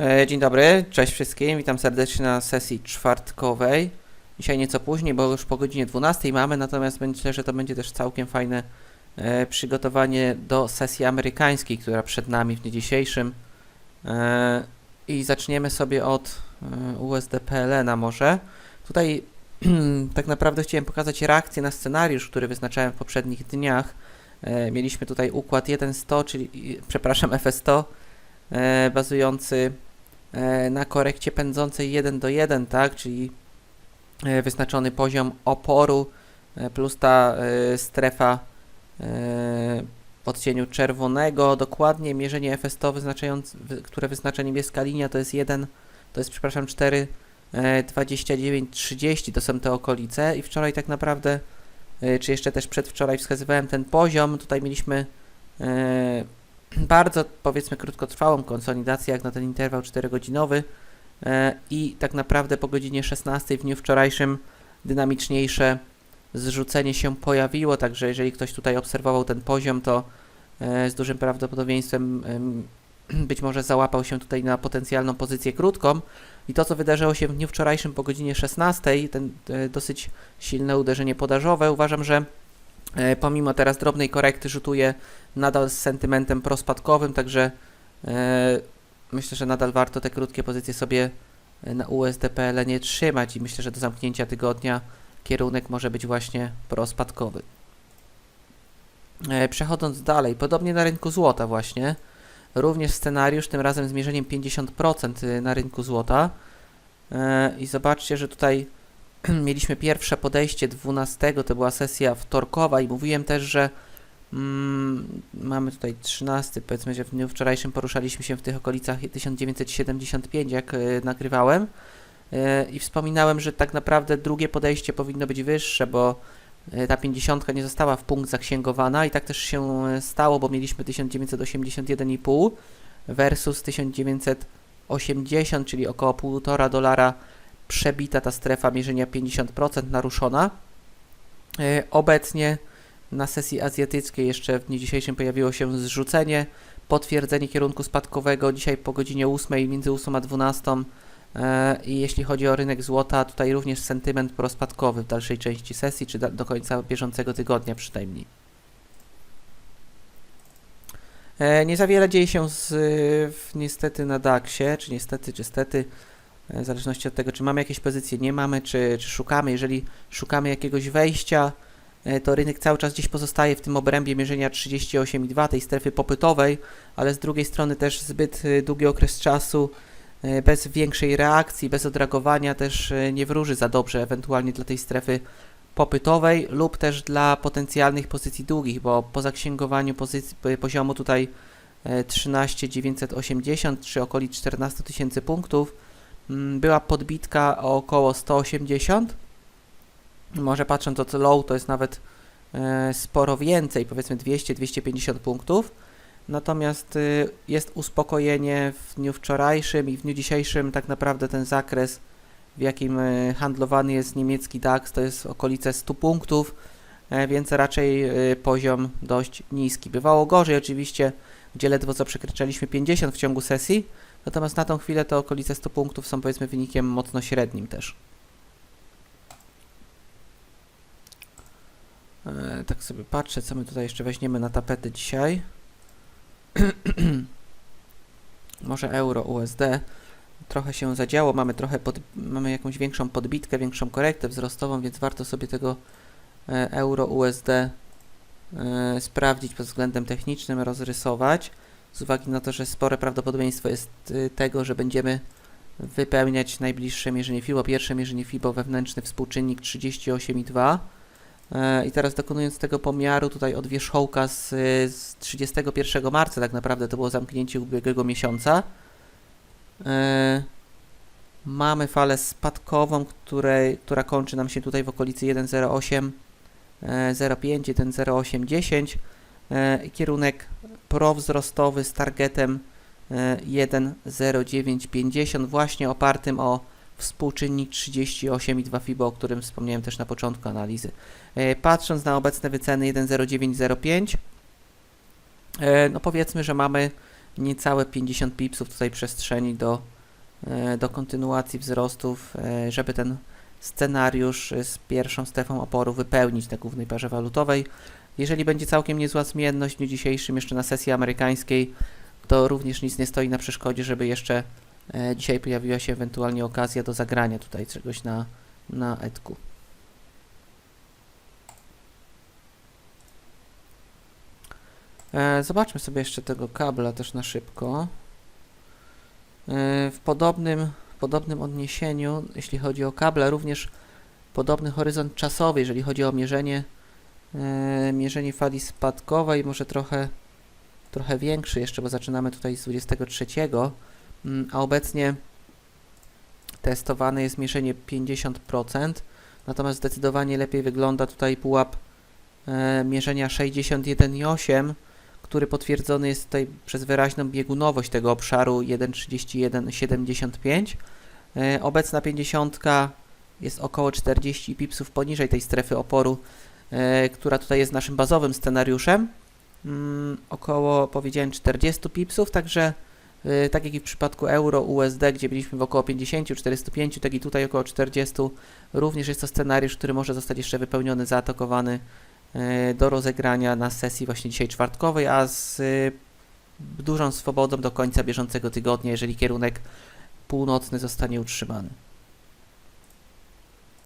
E, Dzień dobry, cześć wszystkim, witam serdecznie na sesji czwartkowej. Dzisiaj nieco później, bo już po godzinie 12 mamy, natomiast myślę, że to będzie też całkiem fajne e, przygotowanie do sesji amerykańskiej, która przed nami w dniu dzisiejszym. E, I zaczniemy sobie od USD PLN może. Tutaj tak naprawdę chciałem pokazać reakcję na scenariusz, który wyznaczałem w poprzednich dniach. Mieliśmy tutaj układ 1.100, czyli, przepraszam, FS100, e, bazujący na korekcie pędzącej 1 do 1, tak, czyli e, wyznaczony poziom oporu e, plus ta e, strefa e, w odcieniu czerwonego, dokładnie mierzenie FS100 wyznaczając, wy, które wyznacza niebieska linia to jest 1, to jest przepraszam 4, e, 29, 30 to są te okolice. I wczoraj tak naprawdę, e, czy jeszcze też przedwczoraj wskazywałem ten poziom, tutaj mieliśmy e, bardzo powiedzmy krótkotrwałą konsolidację jak na ten interwał 4-godzinowy e, i tak naprawdę po godzinie 16 w dniu wczorajszym dynamiczniejsze zrzucenie się pojawiło, także jeżeli ktoś tutaj obserwował ten poziom, to e, z dużym prawdopodobieństwem em, być może załapał się tutaj na potencjalną pozycję krótką. I to co wydarzyło się w dniu wczorajszym po godzinie 16, ten e, dosyć silne uderzenie podażowe, uważam, że pomimo teraz drobnej korekty rzutuje nadal z sentymentem prospadkowym, także e, myślę, że nadal warto te krótkie pozycje sobie e, na USDPL nie trzymać i myślę, że do zamknięcia tygodnia kierunek może być właśnie prospadkowy. E, przechodząc dalej, podobnie na rynku złota właśnie, również scenariusz, tym razem z mierzeniem 50% y, na rynku złota e, i zobaczcie, że tutaj mieliśmy pierwsze podejście 12, to była sesja wtorkowa i mówiłem też, że Mm, mamy tutaj 13, powiedzmy, że w dniu wczorajszym poruszaliśmy się w tych okolicach 1975, jak y, nagrywałem. Y, I wspominałem, że tak naprawdę drugie podejście powinno być wyższe, bo y, ta 50 nie została w punkt zaksięgowana i tak też się y, stało, bo mieliśmy 1981,5 versus 1980, czyli około 1,5 dolara przebita ta strefa mierzenia 50% naruszona. Y, Obecnie na sesji azjatyckiej jeszcze w dniu dzisiejszym pojawiło się zrzucenie, potwierdzenie kierunku spadkowego dzisiaj po godzinie 8, między 8 a 12. E, I jeśli chodzi o rynek złota, tutaj również sentyment prospadkowy w dalszej części sesji, czy do końca bieżącego tygodnia przynajmniej. E, nie za wiele dzieje się z, niestety na DAX-ie, czy niestety, czy stety, e, w zależności od tego, czy mamy jakieś pozycje, nie mamy, czy, czy szukamy. Jeżeli szukamy jakiegoś wejścia, e, to rynek cały czas gdzieś pozostaje w tym obrębie mierzenia 38,2 tej strefy popytowej, ale z drugiej strony też zbyt y, długi okres czasu e, bez większej reakcji, bez odreagowania też e, nie wróży za dobrze ewentualnie dla tej strefy popytowej lub też dla potencjalnych pozycji długich, bo po zaksięgowaniu pozycji, poziomu tutaj e, 13980 czy okolic 14 tysięcy punktów była podbitka o około 180 może patrząc od low to jest nawet e, sporo więcej, powiedzmy 200-250 punktów. Natomiast y, jest uspokojenie w dniu wczorajszym i w dniu dzisiejszym tak naprawdę ten zakres, w jakim y, handlowany jest niemiecki DAX, to jest okolice 100 punktów, e, więc raczej y, poziom dość niski. Bywało gorzej oczywiście, gdzie ledwo co przekraczaliśmy 50 w ciągu sesji, natomiast na tą chwilę to okolice 100 punktów są powiedzmy wynikiem mocno średnim też. E, tak sobie patrzę, co my tutaj jeszcze weźmiemy na tapetę dzisiaj. Może euro USD. Trochę się zadziało, mamy trochę pod, mamy jakąś większą podbitkę, większą korektę wzrostową, więc warto sobie tego e, euro USD e, sprawdzić pod względem technicznym, rozrysować. Z uwagi na to, że spore prawdopodobieństwo jest y, tego, że będziemy wypełniać najbliższe mierzenie FIBO. Pierwsze mierzenie FIBO wewnętrzny współczynnik 38,2. E, I teraz dokonując tego pomiaru tutaj od wierzchołka z, z 31 marca, tak naprawdę to było zamknięcie ubiegłego miesiąca, e, mamy falę spadkową, której, która kończy nam się tutaj w okolicy 1,08, e, 0,5, 1,0810 e, i kierunek prowzrostowy z targetem e, 1,0950 właśnie opartym o współczynnik 38,2 FIBO, o którym wspomniałem też na początku analizy. E, Patrząc na obecne wyceny 1,0905, e, no powiedzmy, że mamy niecałe 50 pipsów tutaj przestrzeni do, e, do kontynuacji wzrostów, e, żeby ten scenariusz z pierwszą strefą oporu wypełnić na głównej parze walutowej. Jeżeli będzie całkiem niezła zmienność w dniu dzisiejszym jeszcze na sesji amerykańskiej, to również nic nie stoi na przeszkodzie, żeby jeszcze e, dzisiaj pojawiła się ewentualnie okazja do zagrania tutaj czegoś na, na etku. E, zobaczmy sobie jeszcze tego kabla też na szybko. E, w podobnym, podobnym odniesieniu, jeśli chodzi o kable, również podobny horyzont czasowy, jeżeli chodzi o mierzenie, e, mierzenie fali spadkowej, może trochę, trochę większy jeszcze, bo zaczynamy tutaj z 23, mm, a obecnie testowane jest mierzenie 50%, natomiast zdecydowanie lepiej wygląda tutaj pułap e, mierzenia 61,8, który potwierdzony jest tutaj przez wyraźną biegunowość tego obszaru 1,3175. E, obecna 50 jest około 40 pipsów poniżej tej strefy oporu, e, która tutaj jest naszym bazowym scenariuszem. Mm, około, powiedziałem, 40 pipsów, także e, tak jak i w przypadku euro USD, gdzie byliśmy w około 50, 45, tak i tutaj około 40, również jest to scenariusz, który może zostać jeszcze wypełniony, zaatakowany do rozegrania na sesji właśnie dzisiaj czwartkowej, a z e, dużą swobodą do końca bieżącego tygodnia, jeżeli kierunek północny zostanie utrzymany.